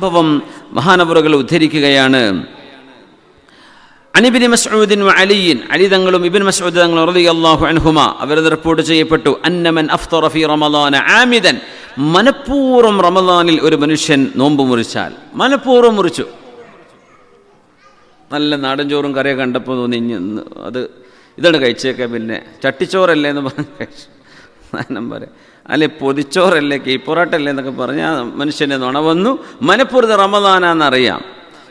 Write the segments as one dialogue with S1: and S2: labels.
S1: സംഭവം മഹാനവറുകൾ ഉദ്ധരിക്കുകയാണ്. അനിബിന് മസ്ഊദിൻ അലിയിൻ അലി തങ്ങളും ഇബിൻ മസ്ഊദ് തങ്ങളും റളിയല്ലാഹു അൻഹുമ അവരത് റിപ്പോർട്ട് ചെയ്യപ്പെട്ടു. അന്നമൻ അഫ്തറ ഫി റമദാന ആമിദൻ മനഃപൂർവം റമദാനിൽ ഒരു മനുഷ്യൻ നോമ്പ് മുറിച്ചാൽ. മനഃപൂർവം മുറിച്ചു. നല്ല നാടൻ ചോറും കറിയൊക്കെ കണ്ടപ്പോൾ തോന്നി അത് ഇതാണ് കഴിച്ചേക്കെ പിന്നെ. ചട്ടിച്ചോറല്ലേ എന്ന് പറഞ്ഞ് കഴിച്ചു. ഞാൻ വരെ അല്ലെ പൊതിച്ചോറല്ലേ കീ പൊറാട്ടല്ലേ എന്നൊക്കെ പറഞ്ഞ് ആ മനുഷ്യനെ നുണ വന്നു. മനഃപൂർവം റമദാനാന്നറിയാം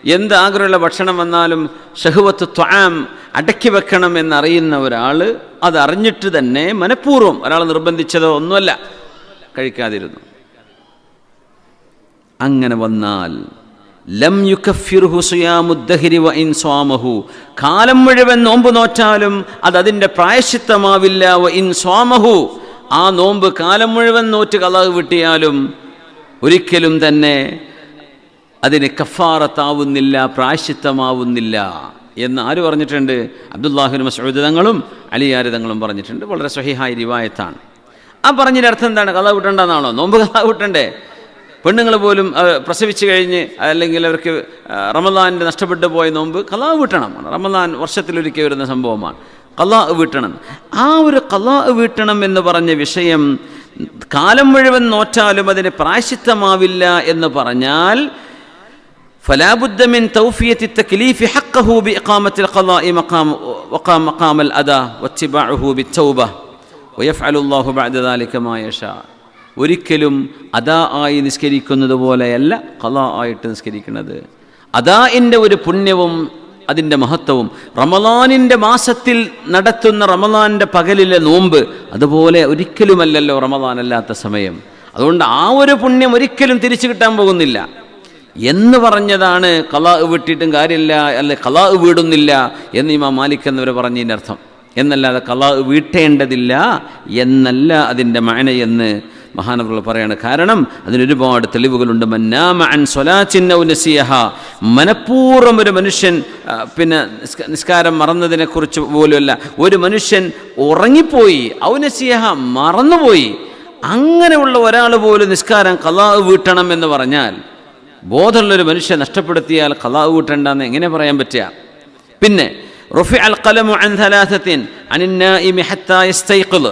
S1: എന്ത് ആഗ്രഹമുള്ള ഭക്ഷണം വന്നാലും ഷഹുവത്ത് ത്വാം അടക്കി വെക്കണം എന്നറിയുന്ന ഒരാൾ അതറിഞ്ഞിട്ട് തന്നെ മനഃപൂർവം ഒരാൾ നിർബന്ധിച്ചതോ ഒന്നുമല്ല കഴിക്കാതിരുന്നു. അങ്ങനെ വന്നാൽ ലം സ്വാമഹു. കാലം മുഴുവൻ നോമ്പ് നോറ്റാലും അത് അതിന്റെ പ്രായശ്ചിത്തമാവില്ല വ ഇൻ സ്വാമഹു. ആ നോമ്പ് കാലം മുഴുവൻ നോറ്റ് കലാവ് വിട്ടിയാലും ഒരിക്കലും തന്നെ അതിന് കഫാറത്താവുന്നില്ല പ്രായശിത്തമാവുന്നില്ല എന്ന് ആര് പറഞ്ഞിട്ടുണ്ട്? അബ്ദുല്ലാഹിൻ മസൂദ് തങ്ങളും തങ്ങളും പറഞ്ഞിട്ടുണ്ട്. വളരെ സ്വഹിഹായ റിവായത്താണ് ആ പറഞ്ഞതിന്റെ അർത്ഥം എന്താണ്? കഥ വിട്ടണ്ടെന്നാണോ നോമ്പ് കഥ വിട്ടണ്ടേ? പെണ്ണുങ്ങൾ പോലും പ്രസവിച്ചു കഴിഞ്ഞ് അല്ലെങ്കിൽ അവർക്ക് റമദാനിന്റെ നഷ്ടപ്പെട്ടു പോയ നോമ്പ് കലാ വിട്ടണം. റമദാൻ വർഷത്തിലൊരിക്കൽ വരുന്ന സംഭവമാണ്. കലാ വീട്ടണം ആ ഒരു കലാ വീട്ടണം എന്ന് പറഞ്ഞ വിഷയം കാലം മുഴുവൻ നോറ്റാലും അതിന് പ്രായശിത്തമാവില്ല എന്ന് പറഞ്ഞാൽ فلا بد من توفية التكليف حقه بإقامة القضاء مقام وقام مقام الأداء واتباعه بالتوبة ويفعل الله بعد ذلك ما يشاء ഒരിക്കലും അതാ ആയി നിസ്കരിക്കുന്നത് പോലെയല്ല കലാ ആയിട്ട് നിസ്കരിക്കുന്നത് അതാഇൻ്റെ ഒരു പുണ്യവും അതിന്റെ മഹത്വവും. റമലാനിന്റെ മാസത്തിൽ നടത്തുന്ന റമലാന്റെ പകലിലെ നോമ്പ് അതുപോലെ ഒരിക്കലുമല്ലല്ലോ റമലാനല്ലാത്ത സമയം. അതുകൊണ്ട് ആ ഒരു പുണ്യം ഒരിക്കലും തിരിച്ചു കിട്ടാൻ പോകുന്നില്ല. എന്ന് പറഞ്ഞതാണ് കലാ വിട്ടിട്ടും കാര്യമില്ല അല്ലെ കലാ വീടുന്നില്ല എന്ന് ഇമാം മാലിക് എന്നവർ പറഞ്ഞതിന്റെ അർത്ഥം. എന്നല്ലാതെ കലാ വീട്ടേണ്ടതില്ല എന്നല്ല അതിന്റെ മാനയെന്ന് മഹാനവറുകൾ പറയാണ് കാരണം അതിനൊരുപാട് തെളിവുകളുണ്ട്. മനഃപൂർവം ഒരു മനുഷ്യൻ പിന്നെ നിസ്കാരം മറന്നതിനെക്കുറിച്ച് പോലുമല്ല. ഒരു മനുഷ്യൻ ഉറങ്ങിപ്പോയി ഔനസിയഹ മറന്നുപോയി. അങ്ങനെയുള്ള ഒരാൾ പോലും നിസ്കാരം കലാ വീട്ടണം എന്ന് പറഞ്ഞാൽ ബോധമുള്ളൊരു മനുഷ്യൻ നഷ്ടപ്പെടുത്തിയാൽ കലാവ് വീട്ടണ്ടെന്ന് എങ്ങനെ പറയാൻ പറ്റുക? പിന്നെ റുഫി അൽ കലമു അൻ ഥലാഥത്തിൻ അനിന്നായിമി ഹത്താ യസ്തൈഖിൾ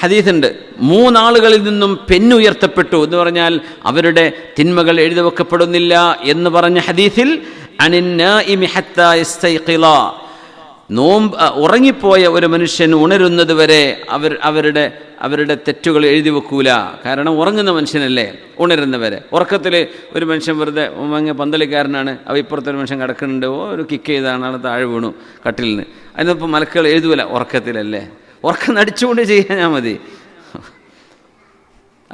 S1: ഹദീസുണ്ട്. മൂന്നാളുകളിൽ നിന്നും പെന്നുയർത്തപ്പെട്ടു എന്ന് പറഞ്ഞാൽ അവരുടെ തിന്മകൾ എഴുതി വെക്കപ്പെടുന്നില്ല എന്ന് പറഞ്ഞ ഹദീസിൽ നോമ്പ് ഉറങ്ങിപ്പോയ ഒരു മനുഷ്യൻ ഉണരുന്നത് വരെ അവർ അവരുടെ അവരുടെ തെറ്റുകൾ എഴുതി വെക്കൂല. കാരണം ഉറങ്ങുന്ന മനുഷ്യനല്ലേ ഉണരുന്നവരെ. ഉറക്കത്തിൽ ഒരു മനുഷ്യൻ വെറുതെ അങ്ങ് പന്തലിക്കാരനാണ് അവ ഇപ്പുറത്തെ ഒരു മനുഷ്യൻ കിടക്കുന്നുണ്ട് ഓ ഒരു കിക്ക് ചെയ്താണ് താഴെ വീണു കട്ടിൽ നിന്ന് അതിനിപ്പോൾ മലക്കുകൾ എഴുതൂല ഉറക്കത്തിലല്ലേ? ഉറക്കം നടിച്ചുകൊണ്ട് ചെയ്യാൻ മതി.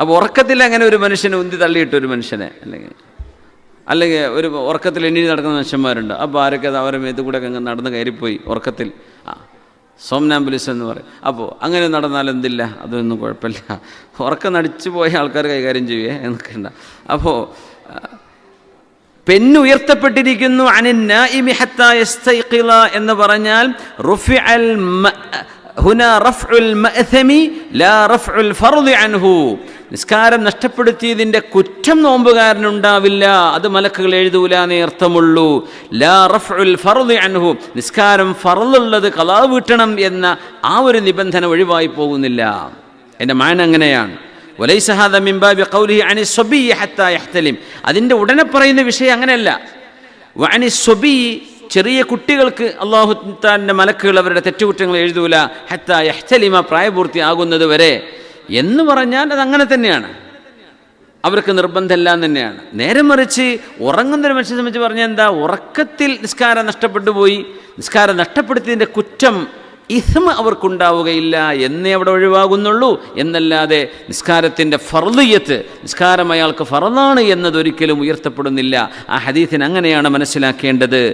S1: അപ്പോൾ ഉറക്കത്തിൽ അങ്ങനെ ഒരു മനുഷ്യനെ ഉന്തി തള്ളിയിട്ട് ഒരു മനുഷ്യനെ അല്ലെങ്കിൽ അല്ലെങ്കിൽ ഒരു ഉറക്കത്തിൽ എണ്ണി നടക്കുന്ന മനുഷ്യന്മാരുണ്ട്. അപ്പോൾ ആരൊക്കെ അത് അവരുടെ മേത്ത് കൂടെ അങ്ങ് നടന്ന് കയറിപ്പോയി ഉറക്കത്തിൽ. സോംനാംബുലിസ് എന്ന് പറയും. അപ്പോൾ അങ്ങനെ നടന്നാൽ എന്തില്ല? അതൊന്നും കുഴപ്പമില്ല. ഉറക്കം നടിച്ചു പോയ ആൾക്കാർ കൈകാര്യം ചെയ്യേ എന്നൊക്കെ അപ്പോൾ യസ്തൈഖിള എന്ന് പറഞ്ഞാൽ ഹുന റഫ്ഉൽ ലാ റഫ്ഉൽ ഫർദ് അൻഹു. നിസ്കാരം നഷ്ടപ്പെടുത്തിയതിന്റെ കുറ്റം നോമ്പുകാരനുണ്ടാവില്ല. അത് മലക്കുകൾ എഴുതൂലാനേ നേർത്ഥമുള്ളൂ ലാ റഫ്ഉൽ ഫർദ് അൻഹു. നിസ്കാരം ഫറലുള്ളത് കളാവ് വീട്ടണം എന്ന ആ ഒരു നിബന്ധന ഒഴിവായി പോകുന്നില്ല. എന്റെ മാൻ അങ്ങനെയാണ്. വലൈസഹാദ മിംബാബി കൗലി അനി സൊബി ഹത്ത യഹ്തലിം. അതിന്റെ ഉടനെ പറയുന്ന വിഷയം അങ്ങനെയല്ല. വനി സൊബി ചെറിയ കുട്ടികൾക്ക് അള്ളാഹു താന്റെ മലക്കുകൾ അവരുടെ തെറ്റുകുറ്റങ്ങൾ എഴുതൂല. ഹത്ത യഹ്തലിമ പ്രായപൂർത്തിയാകുന്നത് വരെ എന്ന് പറഞ്ഞാൽ അത് അങ്ങനെ തന്നെയാണ്. അവർക്ക് നിർബന്ധമെല്ലാം തന്നെയാണ്. നേരെ മറിച്ച് ഉറങ്ങുന്ന ഒരു മനുഷ്യനെ സംബന്ധിച്ച് പറഞ്ഞാൽ എന്താ? ഉറക്കത്തിൽ നിസ്കാരം നഷ്ടപ്പെട്ടു പോയി. നിസ്കാരം നഷ്ടപ്പെടുത്തിയതിന്റെ കുറ്റം ഇസ്മ അവർക്കുണ്ടാവുകയില്ല. എന്നേ അവിടെ ഒഴിവാകുന്നുള്ളൂ. എന്നല്ലാതെ നിസ്കാരത്തിന്റെ ഫർദിയത്ത് നിസ്കാരം അയാൾക്ക് ഫറലാണ് എന്നതൊരിക്കലും ഉയർത്തപ്പെടുന്നില്ല. ആ ഹദീസിന് അങ്ങനെയാണ് മനസ്സിലാക്കേണ്ടത്.